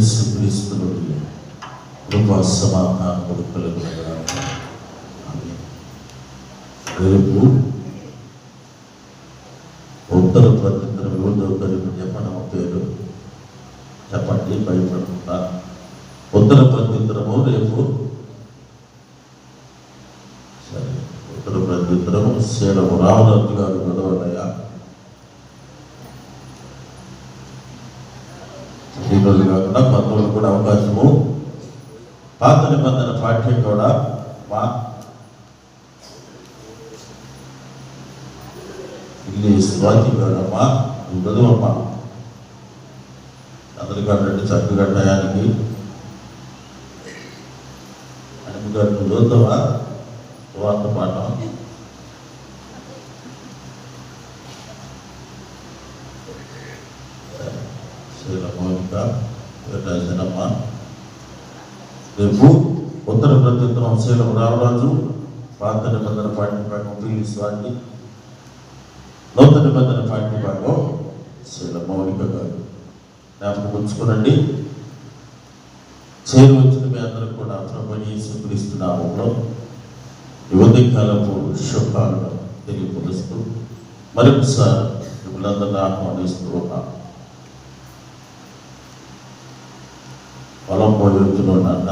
యేసు క్రీస్తులు నుండి కృపా సమాధానములు కలుగునగాక. రేపు ఉత్తర ప్రత్యుత్తర వివిధ కలిపి చెప్పడం పేరు చెప్పండి భయపడకుండా ఉత్తర ప్రత్యుత్తరము రేపు సరే ఉత్తర ప్రత్యుత్తరము సేడము రావడానికి గారు అవకాశము. పాత నిబంధన పాఠ్యం కూడా మా ఇల్లు స్వాతి కాదమ్మా చదువమ్మా అందరికంటే చక్కగా టయానికి అనుగారు చదువుతావా వార్త పాఠం శ్రీల మౌనిక రాజనమ్మ రేపు ఉత్తర ప్రత్యుత్తరం శీలం రామరాజు పాత నిబంధన పాఠ్య భాగం పిల్లి స్వాతి నూతన నిబంధన పాఠ్య భాగం శీల మౌలిక గారు. జ్ఞాపకం ఉంచుకోనండి. చేరు వచ్చిన మీ అందరికి కూడా ప్రభుని స్వీకరిస్తున్నాము యువతి కాలపు శుభాలను తెలియపరుస్తూ మరొకసారి మిమ్మల్ని అందరినీ ఆహ్వానిస్తూ ఉన్నాను. పొలం పోయి వెళ్తున్నాడంట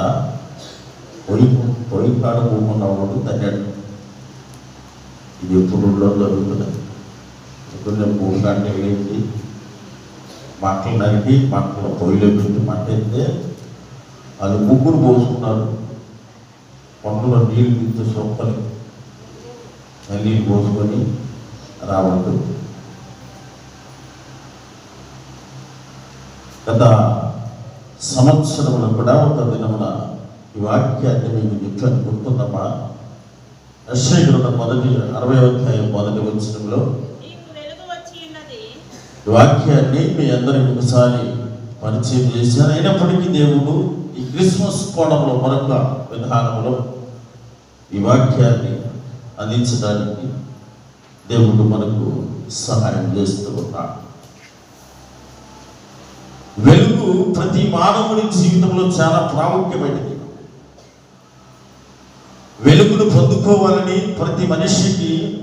కాడ పోకుండా కాడ తగ్గాడు. ఇది ఎప్పుడు ఊళ్ళో జరుగుతున్నది పొద్దున్నే మూడు గంటలు లేచి మంటలు నరికి మంటలు పొయ్యిలో పెట్టి మంట అయితే అది ముగ్గురు పోసుకున్నారు. కొండలో నీళ్ళు తీస్తే సొప్పని నీళ్ళు పోసుకొని రావద్దు గత సంవత్సరమున కూడా ఒక దినమున ఈ వాక్యాన్ని మీకు చెప్పాను గుర్తుందమ్మా. యశ్వగ్రంథం మొదటి అరవై అధ్యాయం మొదటి వచ్చినంలో వాక్యాన్ని మీ అందరికి ఒకసారి పరిచయం చేశాను. అయినప్పటికీ దేవుడు ఈ క్రిస్మస్ కోణంలో మరొక విధానంలో ఈ వాక్యాన్ని అందించడానికి దేవుడు మనకు సహాయం చేస్తూ ఉన్నాడు వెలుగు ప్రతి మానవుని జీవితంలో చాలా ప్రాముఖ్యమైనది. వెలుగును పొందుకోవాలని ప్రతి మనిషికి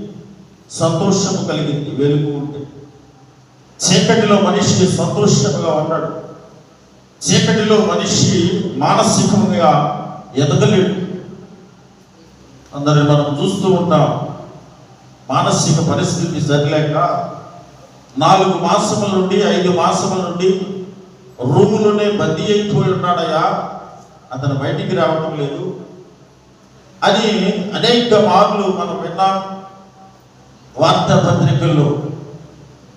సంతోషము కలిగింది. వెలుగు ఉంటే చీకటిలో మనిషి సంతోషంగా ఉన్నాడు. చీకటిలో మనిషి మానసికంగా ఎదగలేడు. అందరిని మనం చూస్తూ ఉంటాం మానసిక పరిస్థితి సరిలేక నాలుగు మాసముల నుండి ఐదు మాసముల నుండి రూములోనే బందీ అయిపోయి ఉన్నాడయ్యా. అతను బయటికి రావడం లేదు. అని అనేక మార్లు మనం విన్నాం. వార్తాపత్రికల్లో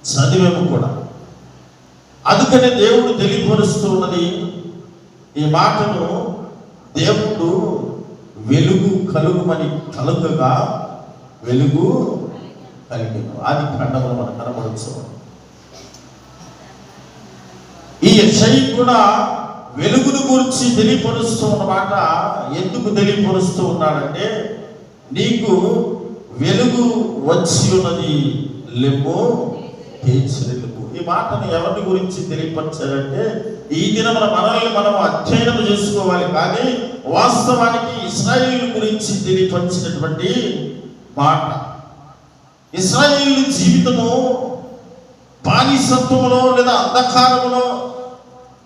చదివేము కూడా. అందుకనే దేవుడు తెలియపరుస్తూ ఉన్నది ఈ మాటను దేవుడు వెలుగు కలుగుమని కలుగగా వెలుగు కలిగిన ఆది ఖండములు మనం కనబడుతున్నాం. ఈ యశై కూడా వెలుగును గురించి తెలియపరుస్తూ ఉన్నమాట ఎందుకు తెలియపరుస్తూ ఉన్నాడంటే నీకు వెలుగు వచ్చి ఉన్నది లెమ్ము తేల్చిరెలుగు ఈ మాటను ఎవరి గురించి తెలియపరచారంటే ఈ దినమున మనల్ని మనం అధ్యయనం చేసుకోవాలి కానీ వాస్తవానికి ఇస్రాయిల్ గురించి తెలియపరిచినటువంటి మాట. ఇస్రాయిల్ జీవితము బానిసత్వంలో లేదా అంధకారంలో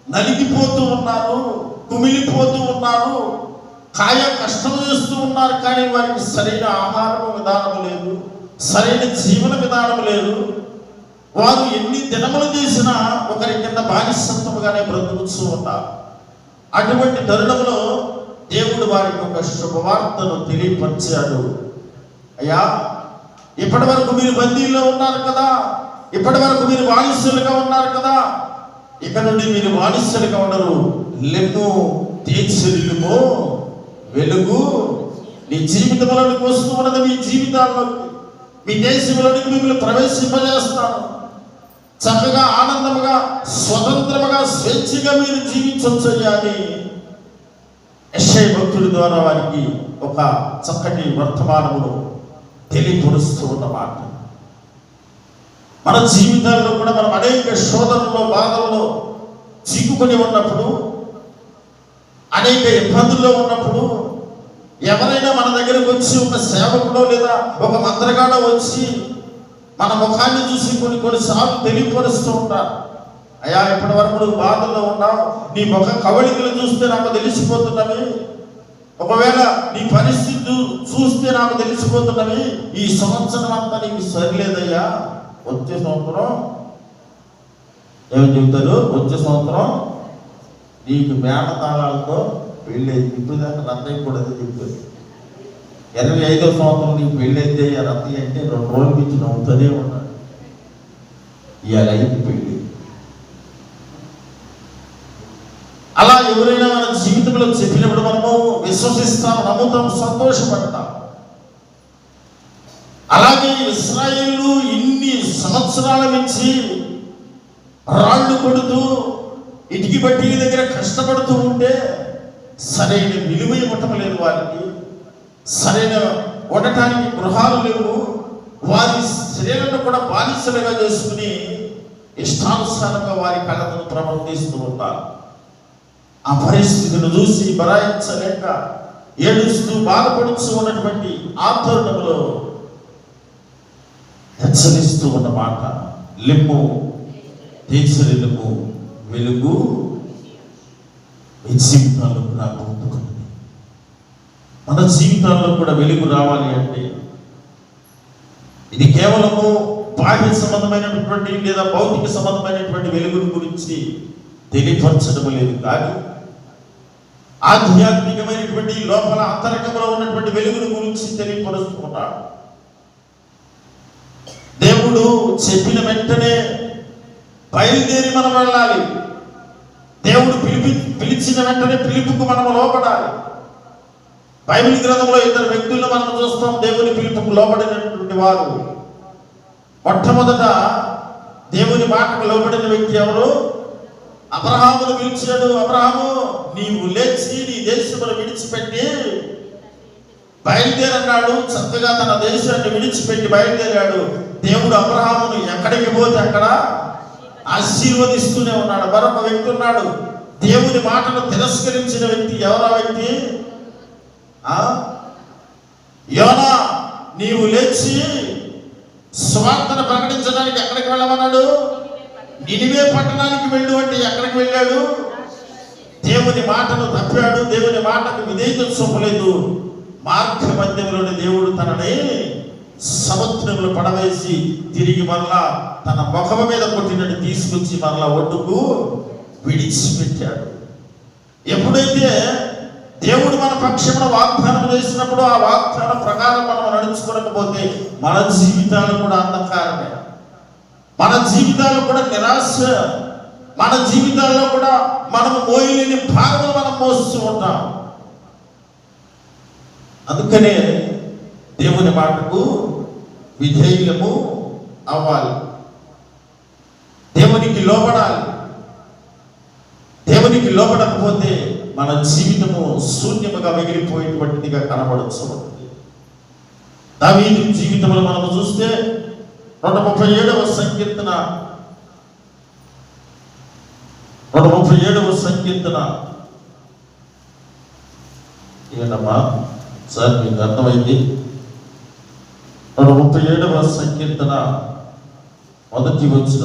నలిగిపోతూ ఉన్నారు కుమిలిపోతూ ఉన్నారు కాయ కష్టం చేస్తూ ఉన్నారు కానీ వారికి సరైన ఆహారం విధానం లేదు సరైన జీవన విధానం లేదు. వారు ఎన్ని దినములు చేసినా ఒకరి కింద బానిసత్వముగానే బ్రతుకుతూ ఉన్నారు. అటువంటి తరుణంలో దేవుడు వారికి ఒక శుభవార్తను తెలియపరిచాడు. అయ్యా ఇప్పటి వరకు మీరు బందీల్లో ఉన్నారు కదా ఇప్పటి వరకు మీరు బానిసలుగా ఉన్నారు కదా ఇక నుండి మీరు బానిసలుగా ఉండరు. లెమ్ము తీర్చిల్లుము వెలుగు నీ జీవితంలోనికి వస్తూ ఉన్నది మీ జీవితాల్లోకి మీ దేశంలోనికి మిమ్మల్ని ప్రవేశింపజేస్తాను. చక్కగా ఆనందముగా స్వతంత్రముగా స్వేచ్ఛగా మీరు జీవించవచ్చు అని ఎస్ఐ భక్తుడి ద్వారా వారికి ఒక చక్కటి వర్తమానమును తెలియపరుస్తూ ఉన్నమాట మన జీవితాల్లో కూడా మనం అనేక శోధనలో బాధల్లో చిక్కుకొని ఉన్నప్పుడు అనేక ఇబ్బందుల్లో ఉన్నప్పుడు ఎవరైనా మన దగ్గరకు వచ్చి ఒక సేవకుడో లేదా ఒక మంత్రగాడో వచ్చి మన ముఖాన్ని చూసి కొన్ని కొన్నిసార్లు తెలియపరుస్తూ ఉంటారు. అయ్యా ఇప్పటి వరకు నువ్వు బాధల్లో ఉన్నావు. నీ ముఖ కవళికలు చూస్తే నాకు తెలిసిపోతున్నవి. ఒకవేళ నీ పరిస్థితి చూస్తే నాకు తెలిసిపోతున్నవి. ఈ సంవత్సరం అంతా నీకు సరిలేదయ్యా. వచ్చే సంవత్సరం ఏమని చెబుతారు? వచ్చే సంవత్సరం నీకు మేనతాళాలతో పెళ్ళి ఇప్పుడు దాకా రద్దయి కూడా అదే చెప్తారు ఇరవై ఐదో సంవత్సరం నీకు పెళ్ళి అయితే రద్దయి అంటే రెండు రోజుల నుంచి నవ్వుతూనే ఉన్నాడు. ఇవాళ అయింది పెళ్ళి. అలా ఎవరైనా మన జీవితంలో చెప్పినప్పుడు మనము విశ్వసిస్తాం నమ్ముతాం సంతోషపడతాం. అలాగే ఇస్రాయేళ్ళు ఇన్ని సంవత్సరాల నుంచి రాళ్ళు కొడుతూ ఇటుకి బట్టి దగ్గర కష్టపడుతూ ఉంటే సరైన విలువ ఇవ్వటం లేదు వారికి. సరైన ఉండటానికి గృహాలు లేవు. వారి స్త్రీలను కూడా బానిసలుగా చేసుకుని ఇష్టానుసారంగా వారి కళను ప్రవర్తిస్తూ ఉంటారు. ఆ పరిస్థితిని చూసి బరాయించలేక ఏడుస్తూ బాధపడుతూ ఉన్నటువంటి ఆ తరుణంలో హెచ్చరిస్తూ ఉన్న మాట లిమ్ము తీర్చలేము వెలుగు మీ జీవితాల్లో కూడా పొందుకుంటుంది మన జీవితాల్లో కూడా వెలుగు రావాలి అంటే ఇది కేవలము బాహ్య సంబంధమైనటువంటి లేదా భౌతిక సంబంధమైనటువంటి వెలుగుని గురించి తెలియపరచడం లేదు కానీ ఆధ్యాత్మికమైనటువంటి లోపల అంతరంగంలో ఉన్నటువంటి వెలుగుని గురించి తెలియపరుస్తున్నాడు దేవుడు చెప్పిన వెంటనే బయలుదేరి మనం వెళ్ళాలి. దేవుడు పిలిపి పిలిచిన వెంటనే పిలుపుకు మనం లోపడాలి బైబిల్ గ్రంథంలో ఇద్దరు వ్యక్తులను మనం చూస్తాం. దేవుని పిలుపుకు లోపడినటువంటి వారు. మొట్టమొదట దేవుని మాటకు లోబడిన వ్యక్తి ఎవరు? అబ్రహామును పిలిచాడు. అబ్రహాము నీవు లేచి నీ దేశమును విడిచిపెట్టి బయలుదేరన్నాడు. చక్కగా తన దేశాన్ని విడిచిపెట్టి బయలుదేరాడు. దేవుడు అబ్రహామును ఎక్కడికి పోతే అక్కడ ఆశీర్వదిస్తూనే ఉన్నాడు. మరొక వ్యక్తి ఉన్నాడు. దేవుని మాటను తిరస్కరించిన వ్యక్తి ఎవరా వ్యక్తి? యోనా నీవు లేచి స్వార్థను ప్రకటించడానికి ఎక్కడికి వెళ్ళమన్నాడు? నినివే పట్టణానికి వెళ్ళు అంటే ఎక్కడికి వెళ్ళాడు? దేవుని మాటను తప్పాడు. దేవుని మాటకు విధేయత చూపలేదు. మార్గ మధ్యంలోని దేవుడు తనని సముద్రంలో పడవేసి తిరిగి మరలా తన ముఖం మీద కొట్టినట్టు తీసుకొచ్చి మరలా ఒడ్డుకు విడిచిపెట్టాడు. ఎప్పుడైతే దేవుడు మన పక్షమున వాగ్దానం చేసినప్పుడు ఆ వాగ్దానం ప్రకారం మనం నడుచుకోకపోతే మన జీవితాలు కూడా అంధకారమే. మన జీవితాలు కూడా నిరాశ. మన జీవితాల్లో కూడా మనము మోయలేని భాగం మనం మోస్తూ ఉంటాం. అందుకనే దేవుని మాటకు విధేయులము అవ్వాలి. దేవునికి లోపడాలి దేవునికి లోపడకపోతే మన జీవితము శూన్యముగా మిగిలిపోయేటువంటిదిగా కనబడచ్చు. దావీదు జీవితంలో మనం చూస్తే నూట ముప్పై ఏడవ సంకీర్తన. నూట ముప్పై ఏడవ సంకీర్తన. ఏంటమ్మా సార్ మీకు అర్థమైంది? ముప్పై ఏడవ సంకీర్తన మొదటి వచ్చిన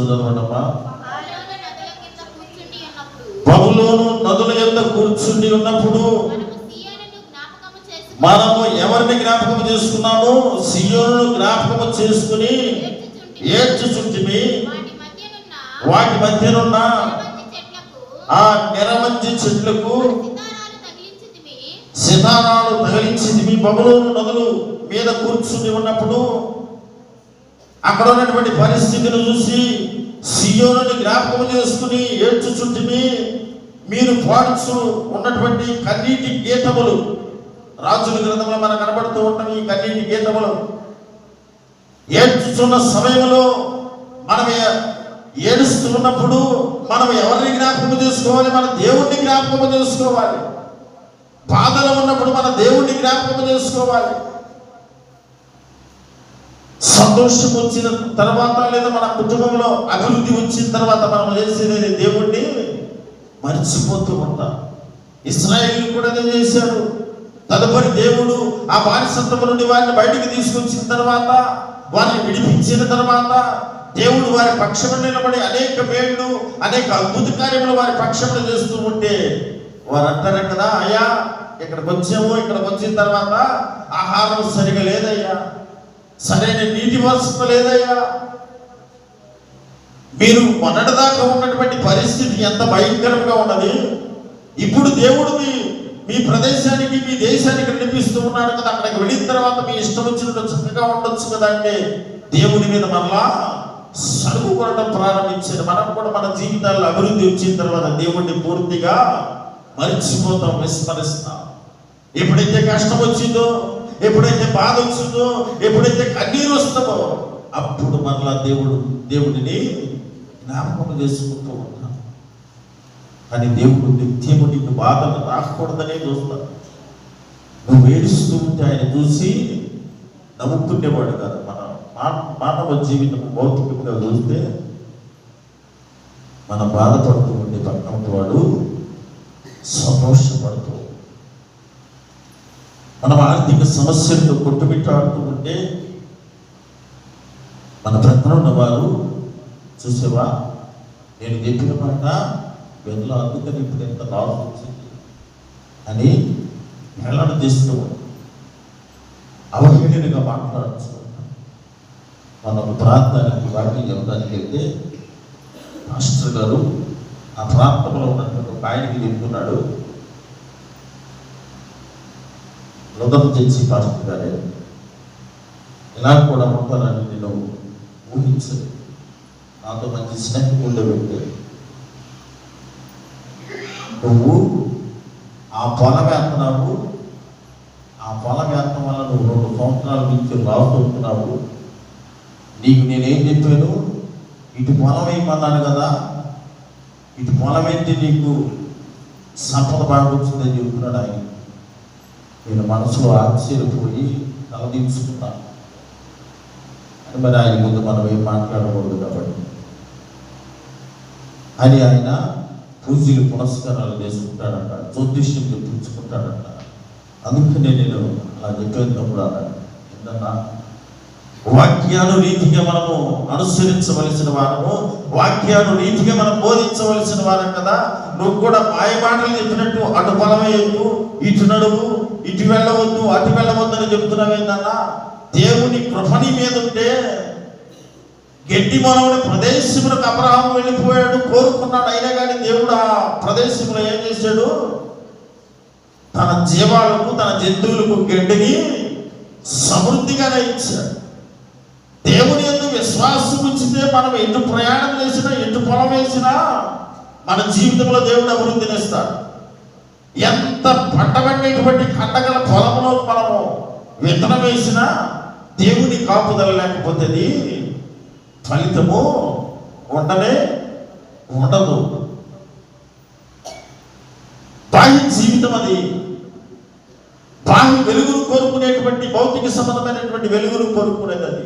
నదుల యొక్క కూర్చుండి ఉన్నప్పుడు మనము ఎవరిని జ్ఞాపకం చేసుకున్నాము సియోను జ్ఞాపకము చేసుకుని ఏడ్చుచుంటిమి. వాటి మధ్యనున్న ఆ నిరవంజి చెట్లకు. సితారాలు తగిలించింది మీ బబులోను నదులు మీద కూర్చుని ఉన్నప్పుడు అక్కడ ఉన్నటువంటి పరిస్థితిని చూసి సియోనుని జ్ఞాపకం చేసుకుని ఏడ్చుచుంటిమి. మీరు పాడుచు ఉన్నటువంటి కన్నీటి గీతములు. రాజుల గ్రంథంలో మనకు కనబడుతూ ఉంటాం ఈ కన్నీటి గీతములు. ఏడ్చుచున్న సమయంలో మనం ఏడుస్తున్నప్పుడు ఏడుస్తూ ఉన్నప్పుడు మనం ఎవరిని జ్ఞాపకం చేసుకోవాలి? మన దేవుణ్ణి జ్ఞాపకం చేసుకోవాలి. బాధలో ఉన్నప్పుడు మన దేవుణ్ణి జ్ఞాపకం చేసుకోవాలి. సంతోషం వచ్చిన తర్వాత లేదా మన కుటుంబంలో అభివృద్ధి వచ్చిన తర్వాత మనం చేసేది దేవుణ్ణి మర్చిపోతూ ఉంటాం. ఇస్రాయేల్ కూడా అదే చేశాడు తదుపరి దేవుడు ఆ బానిసత్వం నుండి వారిని బయటికి తీసుకొచ్చిన తర్వాత వారిని విడిపించిన తర్వాత దేవుడు వారి పక్షము నిలబడి అనేక మేళ్ళు అనేక అద్భుత కార్యములు వారి పక్షములు చేస్తూ ఉంటే వారు అంటారు కదా అయ్యా ఇక్కడికి వచ్చాము ఇక్కడికి వచ్చిన తర్వాత ఆహారం సరిగా లేదయ్యా. సరైన నీటి వసతి లేదయ్యా. మీరు మొన్నటిదాకా ఉన్నటువంటి పరిస్థితి ఎంత భయంకరంగా ఉన్నది? ఇప్పుడు దేవుడు మీ మీ ప్రదేశానికి మీ దేశానికి నడిపిస్తూ ఉన్నాడు కదా అక్కడికి వెళ్ళిన తర్వాత మీ ఇష్టం వచ్చినట్టు చక్కగా ఉండొచ్చు కదా అంటే దేవుని మీద మరలా సరుకు కొనడం ప్రారంభించారు. మనం కూడా మన జీవితాల్లో అభివృద్ధి వచ్చిన తర్వాత దేవుణ్ణి పూర్తిగా మర్చిపోతాం విస్మరిస్తాం. ఎప్పుడైతే కష్టం వచ్చిందో ఎప్పుడైతే బాధ వచ్చిందో ఎప్పుడైతే కన్నీరు వస్తుందో అప్పుడు మరలా దేవుడు దేవుడిని జ్ఞాపకం చేసుకుంటూ ఉంటాం కానీ దేవుడు నిత్యము నిన్ను బాధలు రాకూడదనే చూస్తాడు. నువ్వు ఏడుస్తూ ఉంటే ఆయన చూసి నవ్వుతుండేవాడు కాదు. మన మానవ జీవితం భౌతికంగా చూస్తే మన బాధపడుతూ ఉండే పక్కన వాడు సంతోషపడుతూ మనం ఆర్థిక సమస్యలతో కొట్టుమిట్టాడుతూ ఉంటే మన ప్రక్కన ఉన్నవారు చూసేవా? నేను చెప్పిన మాట వెళ్ళ అందుకని ఇప్పుడు ఎంత లాభం వచ్చింది? అని హేళన చేస్తూ అవహేళనగా మాట్లాడచ్చు మనం ప్రాంతానికి వాటిని చెప్పడానికి వెళ్తే మాస్టర్ గారు ఆ ప్రాంతంలో ఉన్నటువంటి ఒక ఆయనకి చెప్తున్నాడు వృధం చేసి పాస్టర్ ఇలా కూడా ఉంటానని నేను ఊహించలేదు. నాతో మంచి స్నేహం ఉండబెట్టే. నువ్వు ఆ పొలం వేస్తున్నావు ఆ పొలం వేస్తాం వల్ల నువ్వు రెండు సంవత్సరాల నుంచి రావుతున్నావు నీకు నేనేం చెప్పాను? ఇటు పొలం వేయమన్నాను కదా. ఇటు పొలం నీకు సంపద బాగా వచ్చిందని చెబుతున్నాడు ఆయన. నేను మనసులో ఆశ్చర్యపోయి తలదించుకున్నాను అని మరి ఆయన ముందు మనం ఏం మాట్లాడకూడదు కాబట్టి. అని ఆయన పూజలు పునస్కారాలు చేసుకుంటాడంట జ్యోతిష్యం చెప్పించుకుంటాడంట. అందుకనే నేను అలా చెప్పేటప్పుడు అన్నాడు ఏంటన్నా వాక్యాను రీతిగా మనము అనుసరించవలసిన వారము వాక్యాను రీతిగా మనం బోధించవలసిన వారం కదా నువ్వు కూడా మాయ మాటలు చెప్పినట్టు అటు బలమేయద్దు ఇటు నడువు ఇటు వెళ్ళవద్దు అటు వెళ్ళవద్దు అని చెప్తున్నావేందన్నా దేవుని కృపణి మీద ఉంటే గట్టి మనవుని ప్రదేశములకు అబ్రహాం వెళ్ళిపోయాడు కోరుకున్నాడు. అయినా కానీ దేవుడు ఆ ప్రదేశంలో ఏం చేశాడు? తన జీవాలకు తన జంతువులకు గడ్డిని సమృద్ధిగానే ఇచ్చాడు. దేవుని ఎందుకు విశ్వాసం ఉంచితే మనం ఎటు ప్రయాణం చేసినా ఎటు పొలం వేసినా మన జీవితంలో దేవుడు అభివృద్ధిని ఇస్తాడు ఎంత పట్టబడినటువంటి కండగల పొలంలో మనము విత్తనం వేసినా దేవుని కాపుదల లేకపోతే ఫలితము ఉండనే ఉండదు. బాహ్య జీవితం అది. బాహ్య వెలుగును కోరుకునేటువంటి భౌతిక సంబంధమైనటువంటి వెలుగును కోరుకునేది అది.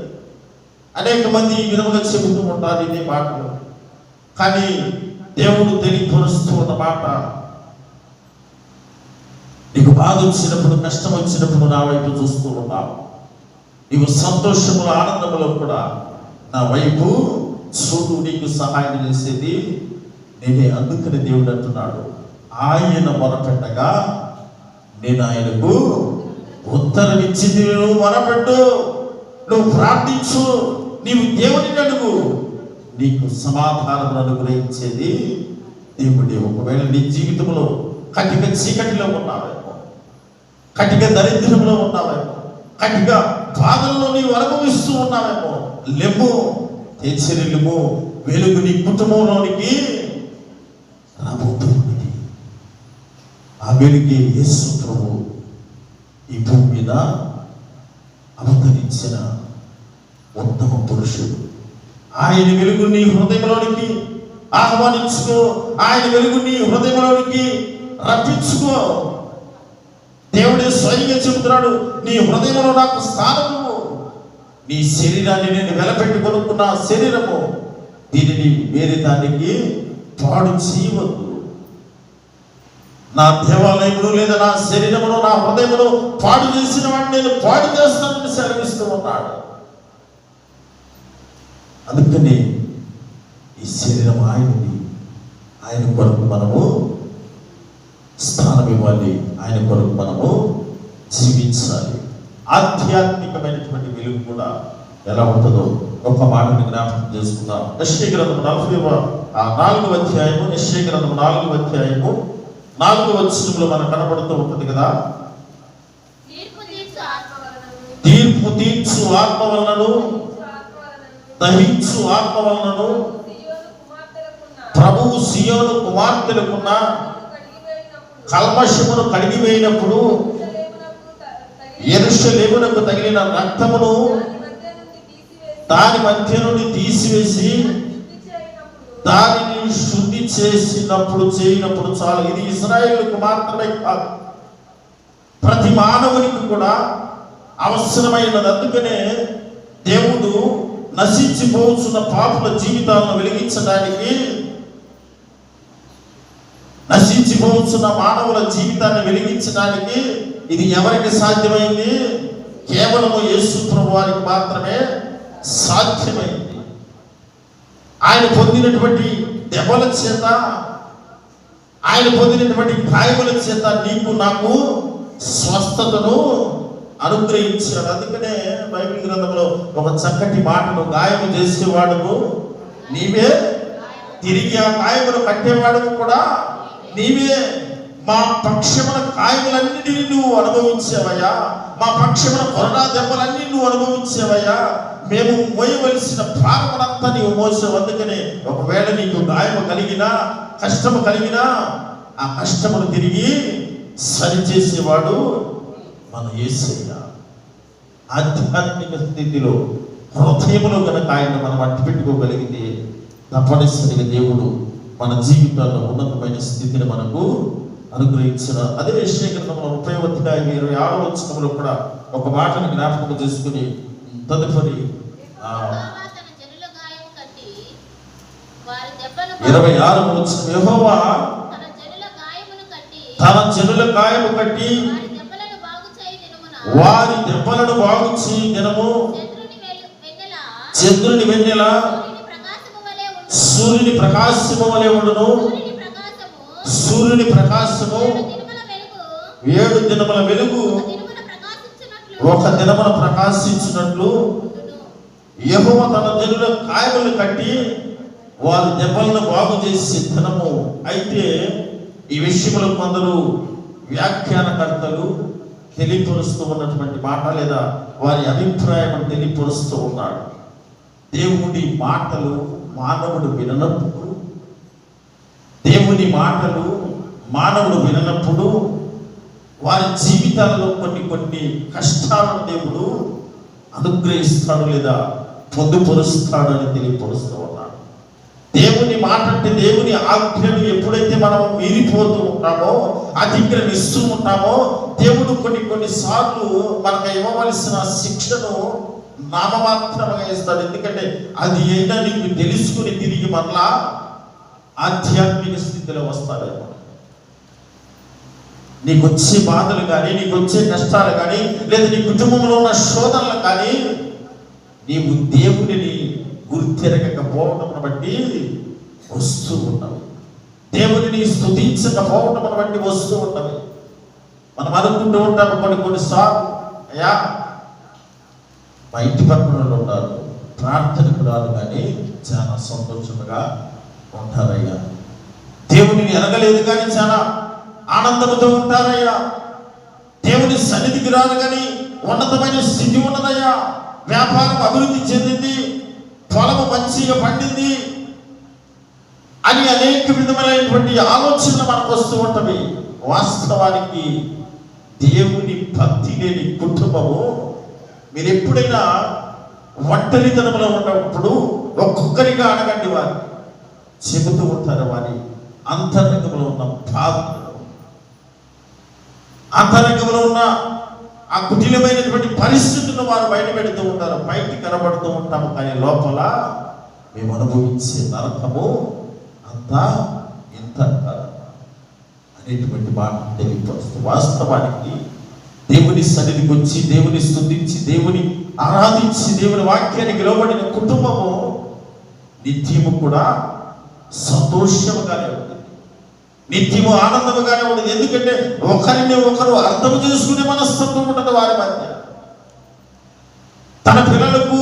అనేక మంది విధముగా చెబుతూ ఉంటారు ఇదే మాటలు. కానీ దేవుడు తెలియపరుస్తూ ఉన్న మాట. నీకు బాధ వచ్చినప్పుడు కష్టం వచ్చినప్పుడు నా వైపు చూస్తూ ఉన్నావు. నీవు సంతోషములు ఆనందములో కూడా నా వైపు చూడు నీకు సహాయం చేసేది నేనే. అందుకని దేవుడు అంటున్నాడు ఆయన మొరపెట్టగా నేను ఆయనకు ఉత్తరం ఇచ్చింది నువ్వు మొరపెట్టు. నువ్వు ప్రార్థించు నీవు దేవుని అడుగు నీకు సమాధానం అనుగ్రహించేది దేవుడే ఒకవేళ నీ జీవితంలో కటిక చీకటిలో ఉన్నావేమో కటిక దరిద్రంలో ఉన్నావేమో కటిక బాధల్లో నీవు అనుభవిస్తూ ఉన్నావేమో లెమ్ము తెచ్చిరెళ్ళము వెలుగు నీ కుటుంబంలోనికి రాబోతున్నది. ఆ వెలుగే యేసు ప్రభు ఈ భూమి మీద అవతరించిన ఉత్తమ పురుషుడు. ఆయన వెలుగు నీ హృదయంలోనికి ఆహ్వానించుకో. ఆయన వెలుగు నీ హృదయంలోనికి రప్పించుకో. దేవుడే స్వయంగా చెబుతున్నాడు నీ హృదయంలో నాకు స్థానము. నీ శరీరాన్ని నేను వెలపెట్టి కొనుక్కున్న శరీరము. దీనిని వేరే దానికి పాడు చేయవద్దు. నా దేవాలయమును లేదా నా శరీరమును నా హృదయమును పాడు చేసిన వాడిని నేను పాడు చేస్తానని సెలవిస్తూ ఉన్నాడు. అందుకని ఈ శరీరం ఆయనది ఆయన కొరకు మనము స్థానం ఇవ్వాలి. ఆయన కొరకు మనము జీవించాలి. ఆధ్యాత్మికమైనటువంటి వెలుగు కూడా ఎలా ఉంటుందో ఒక మాటని జ్ఞాపకం చేసుకుందాం. నిశ్చయ గ్రంథం నలభై ఆ నాలుగు అధ్యాయము నిశ్చయ గ్రంథం నాలుగు అధ్యాయము నాలుగు వచనంలో మనకు కనబడుతూ ఉంటుంది కదా? తీర్పు తీర్చు ఆత్మ వలనను, తీర్పు తీర్చు ఆత్మ వలనను దహించు ఆత్మలను ప్రభువు సియోను కుమార్తెలకున్న కల్మషమును కడిగివేయినప్పుడు ఎరుషలేమునకు తగిలిన రక్తమును దాని మధ్య నుండి తీసివేసి దానిని శుద్ధి చేసినప్పుడు చేయనప్పుడు చాలు. ఇది ఇస్రాయేల్కు మాత్రమే కాదు. ప్రతి మానవునికి కూడా అవసరమైనది. అందుకనే దేవుడు నశించిపోతున్న పాపుల జీవితాలను వెలిగించడానికి నశించిపోతున్న మానవుల జీవితాన్ని వెలిగించడానికి ఇది ఎవరికి సాధ్యమైంది? కేవలము యేసు వారికి మాత్రమే సాధ్యమైంది. ఆయన పొందినటువంటి దెబ్బల చేత ఆయన పొందినటువంటి గాయముల చేత నీకు నాకు స్వస్థతను అనుగ్రహించాడు. అందుకనే బైబిల్ గ్రంథంలో ఒక చక్కటి మాటను గాయము చేసేవాడును నీవే తిరిగి ఆ గాయములు కట్టేవాడు కూడా నీవే మా పక్షముల కాయములన్నిటినీ నువ్వు అనుభవించావయ్యా. మా పక్షముల కొరడా దెబ్బలన్నీ నువ్వు అనుభవించావయ్యా. మేము మోయవలసిన భారములంతా నీవు మోసావు. అందుకనే ఒకవేళ నీకు గాయము కలిగినా కష్టము కలిగినా ఆ కష్టమును తిరిగి సరిచేసేవాడు మన యేసయ్య ఆధ్యాత్మిక స్థితిలో హృదయములో కనుక ఆయన మనం అట్టు పెట్టుకోగలిగితే తప్పనిసరిగా దేవుడు మన జీవితాల్లో ఉన్నతమైన స్థితిని మనకు అనుగ్రహించిన. అదే విషయగ్రంథంలో ముప్పై అధ్యాయం ఇరవై ఆరో వచనంలో కూడా ఒక మాటను జ్ఞాపకం చేసుకుని తదుపరి ఇరవై ఆరు వచ్చిన యెహోవా తన జనుల గాయము కట్టి వారి దెబ్బలను బాగు చేయి దినము చంద్రుని వెన్నెల? సూర్యుని ప్రకాశము వలె ఉండును. సూర్యుని ప్రకాశము ఏడు దినముల వెలుగు. ఒక దినమున ప్రకాశించినట్లు. యెహోవ తన జనుల కాయములు కట్టి వారి దెబ్బలను బాగు చేసే దినము. అయితే ఈ విషయంలో కొందరు వ్యాఖ్యానకర్తలు తెలియపరుస్తూ ఉన్నటువంటి మాట లేదా వారి అభిప్రాయం తెలియపరుస్తూ ఉన్నాడు. దేవుడి మాటలు మానవుడు విననప్పుడు దేవుని మాటలు మానవుడు విననప్పుడు వారి జీవితాల్లో కొన్ని కొన్ని కష్టాలను దేవుడు అనుగ్రహిస్తాడు లేదా పొందుపరుస్తాడని తెలియపరుస్తూ ఉన్నాడు. దేవుని మాట అంటే దేవుని ఆజ్ఞను ఎప్పుడైతే మనం మీరిపోతూ ఉంటామో అతిక్రమిస్తూ ఉంటామో దేవుడు కొన్ని కొన్నిసార్లు మనకు ఇవ్వవలసిన శిక్షను నామమాత్రంగా ఇస్తాడు. ఎందుకంటే అది ఏంటో నీకు తెలుసుకుని తిరిగి మరలా ఆధ్యాత్మిక స్థితిలో వస్తాడేమో నీకు వచ్చే బాధలు కానీ నీకు వచ్చే కష్టాలు కానీ లేదా నీ కుటుంబంలో ఉన్న శోధనలు కానీ నీవు దేవుడిని గుర్తెరగకపోవటం బట్టి వస్తూ ఉన్నవి దేవుడిని స్థుతించకపోవటం బట్టి వస్తూ ఉన్నవి మనం అనుకుంటూ ఉంటాము కొన్ని కొన్నిసార్లు అయ్యా మా ఇంటి పక్కన వాళ్ళు ఉన్నారు. ప్రార్థనకు రాదు కానీ చాలా సంతోషంగా ఉంటారయ్యా. దేవుడిని ఎరగలేదు కానీ చాలా ఆనందంతో ఉంటారయ్యా. దేవుని సన్నిధికి రాదు కానీ ఉన్నతమైన స్థితి ఉన్నదయ్యా. వ్యాపారం అభివృద్ధి చెందింది. పొలము మంచిగా పండింది అని అనేక విధమైనటువంటి ఆలోచనలు మనకు వస్తూ ఉంటవి. వాస్తవానికి దేవుని భక్తి లేని కుటుంబము మీరు ఎప్పుడైనా ఒంటరితనంలో ఉన్నప్పుడు ఒక్కొక్కరిగా అడగండి వారు చెబుతూ ఉంటారు వారి అంతరంగంలో ఉన్న బాధ అంతరంగంలో ఉన్న ఆ కుటిలమైనటువంటి పరిస్థితులను వారు బయట పెడుతూ ఉంటారు. బయటికి కనబడుతూ ఉంటాము. కానీ లోపల మేము అనుభవించే నరకము అంతా ఇంత అనేటువంటి మాట తెలియపరుస్తుంది వాస్తవానికి దేవుని సన్నిధికి వచ్చి దేవుని స్థుతించి దేవుని ఆరాధించి దేవుని వాక్యానికి లోబడిన కుటుంబము నిత్యము కూడా సంతోషముగానే ఉంటుంది. నిత్యము ఆనందముగానే ఉంటుంది ఎందుకంటే ఒకరిని ఒకరు అర్థం చేసుకునే మనస్తత్వం ఉండదు వారి మధ్య. తన పిల్లలకు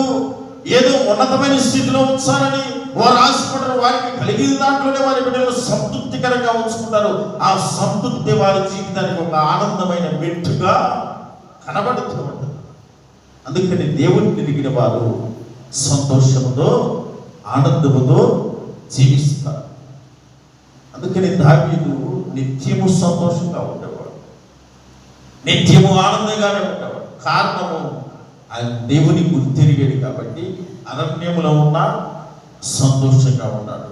ఏదో ఉన్నతమైన స్థితిలో ఉంచాలని వారు ఆశపడరు వారికి కలిగిన దాంట్లోనే వారి బిడ్డలు సంతృప్తికరంగా ఉంచుకుంటారు. ఆ సంతృప్తి వారి జీవితానికి ఒక ఆనందమైన మెట్టుగా కనబడుతూ ఉంటుంది. అందుకని దేవుడిని తిరిగిన వారు సంతోషముతో ఆనందముతో జీవిస్తారు. అందుకని దావీదు నిత్యము సంతోషంగా ఉండేవాడు. నిత్యము ఆనందంగానే ఉండేవాడు. కారణము ఆయన దేవుని గుర్తిరిగాడు కాబట్టి అరణ్యములో ఉన్న సంతోషంగా ఉన్నాడు.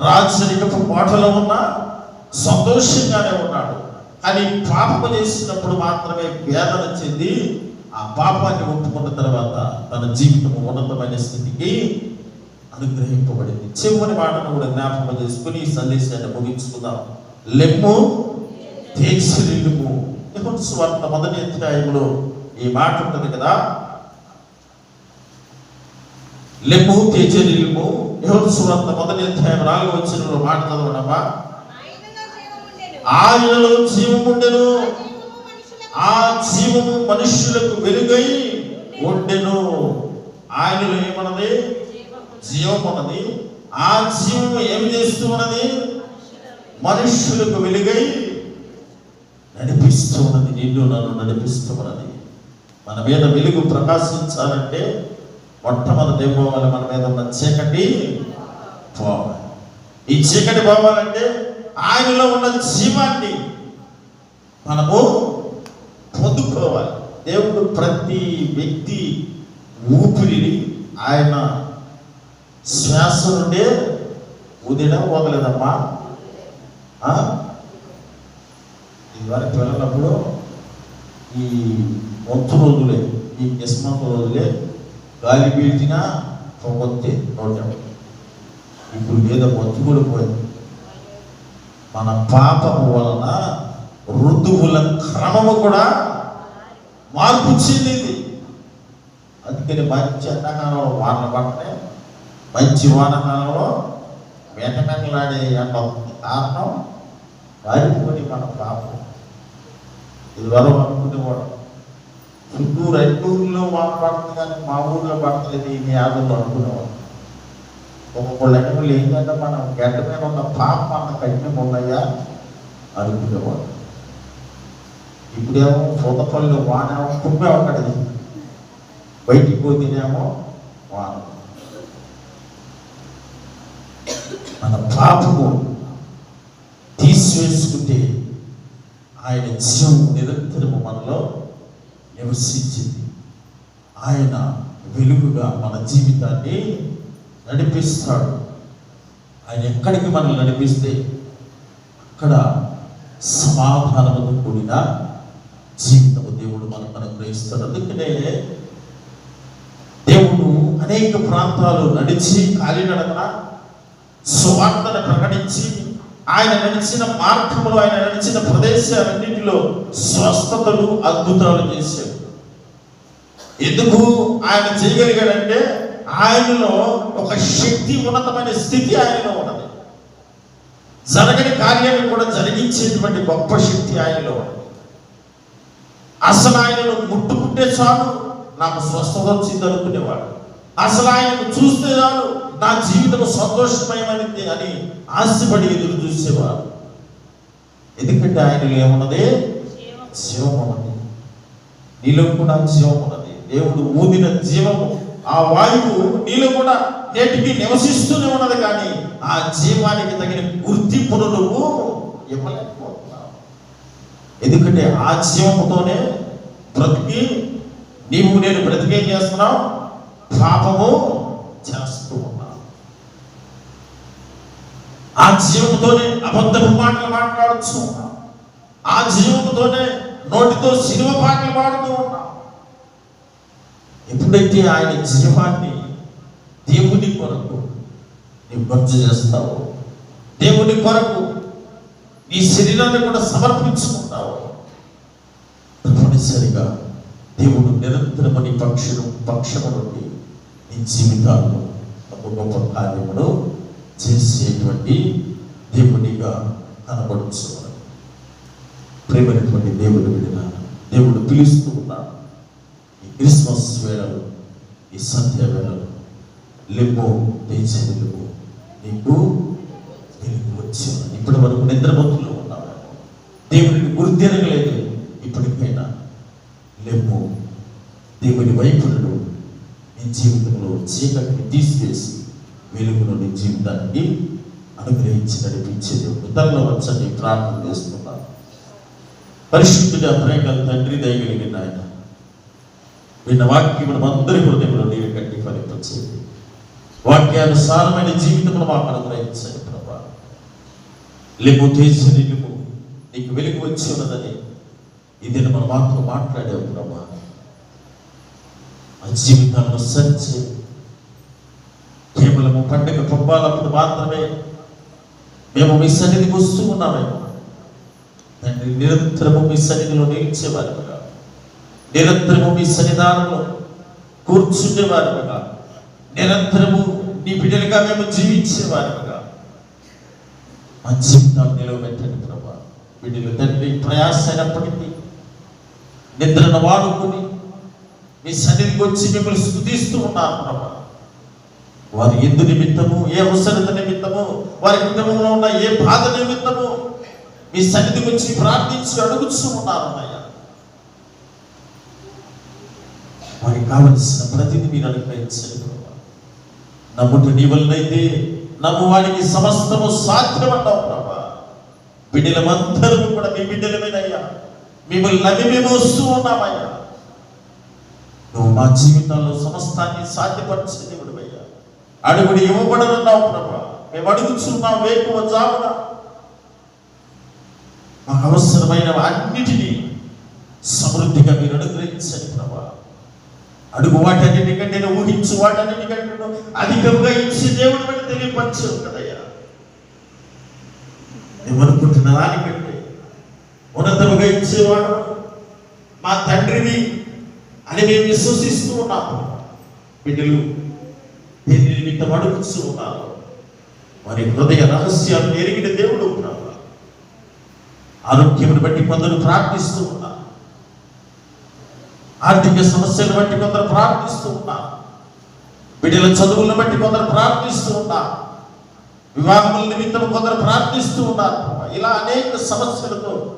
రాజరికపు కోటలో ఉన్న సంతోషంగానే ఉన్నాడు. కానీ పాపం చేసినప్పుడు మాత్రమే వేదన చెంది ఆ పాపాన్ని ఒప్పుకున్న తర్వాత తన జీవితం ఉన్నతమైన స్థితికి అనుగ్రహింపబడింది. చివరి మాటను కూడా జ్ఞాపకం చేసుకుని ఈ సందేశాన్ని ముగించుకుందాం. లెమ్ము తీర్చిల్లుము యెహోవా స్వార్థ మొదటి అధ్యాయంలో ఈ మాట ఉంటుంది కదా? లెమ్ము తేజరిల్లుము యెహోవా స్వార్థ మొదటి అధ్యాయం నాలుగు వచ్చిన మాట చదవడమ్మా ఆయనలో జీవముండెను. ఆ జీవము మనుషులకు జీవము మనుష్యులకు వెలుగై ఉండెను. ఆయనలో ఏమన్నది? జీవం ఉన్నది. ఆ జీవం ఏమి చేస్తూ ఉన్నది? మనుష్యులకు వెలుగై నడిపిస్తూ ఉన్నది. నిన్ను నన్ను నడిపిస్తూ ఉన్నది. మన మీద వెలుగు ప్రకాశించాలంటే మొట్టమొదటి ఏం పోవాలి? మన మీద ఉన్న చీకటి పోవాలి. ఈ చీకటి పోవాలంటే ఆయనలో ఉన్న జీవాన్ని మనము పొందుకోవాలి. దేవుడు ప్రతి వ్యక్తి ఊపిరిని ఆయన శ్వాస నుండే ఉదయం వదలేదమ్మా ఇదివరకు వెళ్ళినప్పుడు ఈ మొత్తు రోజులే ఈ కిస్మత్ రోజులే గాలి పీల్చినా పొగొత్తే నోటం ఇప్పుడు ఏదో మొత్తు కూడిపోయింది మన పాపము వలన ఋతువుల క్రమము కూడా మార్పు చెందింది. అందుకని మంచి ఎండాకాలంలో వాన పట్టనే మంచి వానకాలంలో వెంటనలాడే ఎండ ఉంది. కారణం వారిపోయి మన పాపం. ఇది వరకు అనుకునేవాడు. చుట్టూ రెండు వాన పడుతుంది కానీ మా ఊళ్ళో పడతలేదు మీ యాదవులు అనుకునేవాడు. ఒక్కొక్కళ్ళు ఎన్నికలు ఏంటంటే మనం గడ్డ మీద ఉన్న పాప అన్న కఠినం ఉన్నాయా అనుకునేవాడు. ఇప్పుడేమో సొంతపల్లి వాన కుమ్మే ఒకటి బయటికి పోతేనేమో వాన. మన పాపము తీసివేసుకుంటే ఆయన జీవం నిరంతరము మనలో నివసించింది. ఆయన వెలుగుగా మన జీవితాన్ని నడిపిస్తాడు. ఆయన ఎక్కడికి మనం నడిపిస్తే అక్కడ సమాధానముతో కూడిన జీవితము దేవుడు మనకు అనుగ్రహిస్తాడు అందుకనే దేవుడు అనేక ప్రాంతాలు నడిచి కాలినడకన సువార్తను ప్రకటించి ఆయన నడిచిన మార్గములు ఆయన నడిచిన ప్రదేశాలన్నింటిలో స్వస్థతలు అద్భుతాలు చేశాడు. ఎందుకు ఆయన చేయగలిగాడంటే ఆయనలో ఒక శక్తి ఉన్నతమైన స్థితి ఆయనలో ఉన్నది. జరగని కార్యాన్ని కూడా జరిగించేటువంటి గొప్ప శక్తి ఆయనలో ఉన్నది. అసలు ఆయనను ముట్టుకుంటే చాలు నాకు స్వస్థత వచ్చింది అనుకునేవాడు అసలు ఆయనను చూస్తే చాలు నా జీవితం సంతోషమయమని అని ఆశపడి ఎదురు చూసేవాడు ఎందుకంటే ఆయనలో ఏమున్నది? జీవం ఉన్నది నీలో కూడా జీవం ఉన్నది దేవుడు ఊదిన జీవము. ఆ వాయువు నీలో కూడా నేటికి నివసిస్తూనే ఉన్నది కానీ ఆ జీవానికి తగిన గుర్తింపును నువ్వు ఇవ్వలేకపోతున్నావు. ఎందుకంటే ఆ జీవముతోనే బ్రతికి నీవు నేను బ్రతికేం చేస్తున్నావు? పాపము చేస్తూ ఉన్నావు ఆ జీవముతోనే అబద్ధపు మాటలు మాట్లాడుతూ ఉన్నాం. ఆ జీవముతోనే నోటితో సినిమ పాటలు పాడుతూ ఉన్నాం. ఎప్పుడైతే ఆయన జీవాన్ని దేవుని కొరకు నీవు ఖర్చు చేస్తావు దేవుని కొరకు నీ శరీరాన్ని కూడా సమర్పించుకుంటావు తప్పనిసరిగా దేవుడు నిరంతరము పక్షులు పక్షము నుండి నీ జీవితాల్లో ఒక గొప్ప కార్యమును చేసేటువంటి దేవునిగా కనబడుచు ప్రేమైనటువంటి దేవుడు విడిన దేవుడు పిలుస్తూ ఉన్నాడు. ఈ క్రిస్మస్ వేళలో ఈ సంధ్య వేళలో లింబో తెచ్చేది లెమ్మో నీకు వెలుగు వచ్చి ఉన్నది ఇప్పటి వరకు నిద్రమత్తులో ఉన్నావు. దేవుడిని గుర్తెరగలేదు. ఇప్పటికైనా లెమ్మో దేవుని వైపులను నీ జీవితంలో చీకటిని తీసివేసి వెలుగును నీ జీవితాన్ని అనుగ్రహించి నడిపించే దేవుడు తనలో వచ్చని ప్రార్థన చేస్తున్నాను. పరిశుద్ధుడా ప్రేమ తండ్రి దయగలిగిన ఆయన విన్న వాక్యం అందరి హృదయంలో నీరు కట్టి ఫలింపచేయండి. వాక్యానుసారమైన జీవితం మాకు అనుగ్రహించండి ప్రభా. లెమ్ము తేజని నీకు వెలుగు వచ్చి ఉన్నదని ఇది మన మాతో మాట్లాడేవు ప్రభా. ఆ జీవితాలను సరిచేయండి. కేవలము పండుగ పబ్బాలప్పుడు మాత్రమే మేము మీ సన్నిధికి వస్తూ ఉన్నామేమో తండ్రి నిరంతరము మీ సన్నిధిలో నిలిచేవారుగా నిరంతరము మీ సన్నిధానంలో కూర్చుండేవారుగా నిరంతరము నీ బిడ్డలుగా మేము జీవించేవారుగా మా జీవితాలు నిలవబెట్టండి ప్రభా. బిడ్డలు తండ్రి ప్రయాస అయినప్పటికీ నిద్రను వాడుకుని మీ సన్నిధికి వచ్చి మిమ్మల్ని స్థుతిస్తూ ఉన్నాను ప్రభా. వారి ఎందు నిమిత్తము ఏ అవసరత నిమిత్తము వారి కుటుంబంలో ఉన్న ఏ బాధ నిమిత్తము మీ సన్నిధి వచ్చి ప్రార్థించి అడుగుతూ ఉన్నారు అయ్యా వారికి కావలసిన ప్రతిదీ మీరు అనుగ్రహించండి ప్రభా. నమ్ముట నీ వల్లైతే నమ్మువాడికి సమస్తము సాధ్యమంటావు ప్రభా. బిడ్డలమందరూ కూడా మీ బిడ్డలమేనయ్యా. మిమ్మల్ని నమ్మి మేము వస్తూ ఉన్నామయ్యా. నువ్వు మా జీవితాల్లో సమస్తాన్ని సాధ్యపరిచే అడుగుడు ఇవ్వబడనున్నావు ప్రభా. మేము అడుగుతున్నాం వేకువ జామున మాకు అవసరమైన అన్నిటినీ సమృద్ధిగా మీరు అనుగ్రహించండి ప్రభా. అడుగు వాటన్నిటికంటే నేను ఊహించు వాటన్నిటికంటే అధికంగా ఇచ్చే దేవుడు మీద తెలియపరచు కదయ్యా. ఏమనుకుంటున్న దానికంటే ఉన్నతముగా ఇచ్చేవాడు మా తండ్రిని అని మేము విశ్వసిస్తూ ఉన్నాము. బిడ్డలు నిమిత్తం అడుగుతూ ఉన్నారు వారి హృదయ రహస్యాలు ఎరిగిన దేవుడు ఉన్నాడు. ఆరోగ్యమును బట్టి కొందరు ప్రార్థిస్తూ ఉన్నా ఆర్థిక సమస్యలు బట్టి కొందరు ప్రార్థిస్తూ ఉన్నా బిడ్డల చదువులను బట్టి కొందరు ప్రార్థిస్తూ ఉన్నా వివాహముల నిమిత్తం కొందరు ప్రార్థిస్తూ ఉన్నారు. ఇలా అనేక సమస్యలతో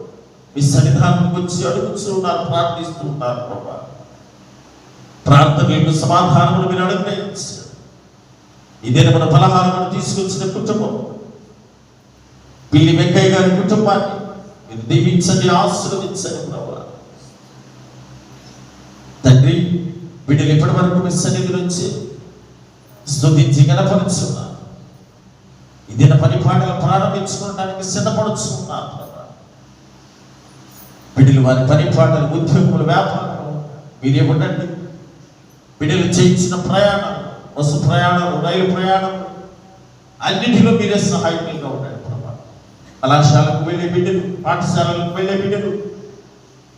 మీ సన్నిధానం వచ్చి అడుగుతూ ఉన్నారు ప్రార్థిస్తూ ఉన్నారు ప్రభా. ప్రార్థనలకు సమాధానములు మీరు అనుగ్రహించారు ఇదే మన ఫలహారమును తీసుకొచ్చిన కుటుంబం. పిల్లి వెంకయ్య గారి కుటుంబాన్ని మీరు దీవించండి ఆశీర్వదించండి ప్రభా. తండ్రి బిడ్డలు ఇప్పటి వరకు మీ సన్నిధి నుంచి స్థుతించి గణపరుచున్నా. ఇదిన పని పాటలు ప్రారంభించుకోవడానికి సిద్ధపడుచున్నా ప్రభా. బిడ్డలు వారి పని పాటలు ఉద్యోగములు వ్యాపారాలు మీరే ఉండండి. బిడ్డలు చేయించిన ప్రయాణాలు బస్సు ప్రయాణం రైలు ప్రయాణం అన్నిటిలో మీరే సహాయకులుగా ఉండండి ప్రభా కళాశాలకు వెళ్ళే బిడ్డలు పాఠశాలలకు వెళ్ళే బిడ్డలు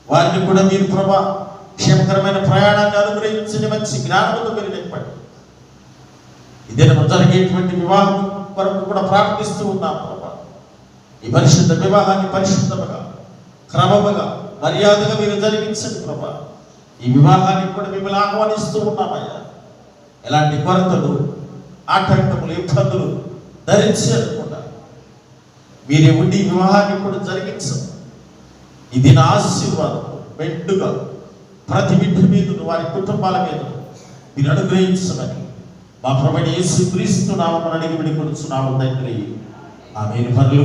వారిని కూడా మీరు ప్రభా క్షేమకరమైన ప్రయాణాన్ని అనుగ్రహించని మంచి జ్ఞానంతో మీరు నేర్పండి ఇదే జరిగేటువంటి వివాహం వరకు కూడా ప్రార్థిస్తూ ఉన్నాం ప్రభా. ఈ పరిశుద్ధ వివాహాన్ని పరిశుద్ధముగా క్రమముగా మర్యాదగా మీరు జరిగించండి ప్రభా. ఈ వివాహానికి కూడా మిమ్మల్ని ఆహ్వానిస్తూ ఉన్నామయ్యా. ఎలాంటి కొరతలు ఆటంకములు ఇబ్బందులు ధరించకుండా మీరే ఉండి వివాహాన్ని కూడా జరిగించదు ఇది నా ఆశీర్వాదం మెండుగా ప్రతి బిడ్డ మీద వారి కుటుంబాల మీద మీరు అనుగ్రహించమని మా ప్రభుత్వ యేసు క్రీస్తు నామని అడిగి విడికొడుచున్నాము తండ్రి. ఆమె పనులు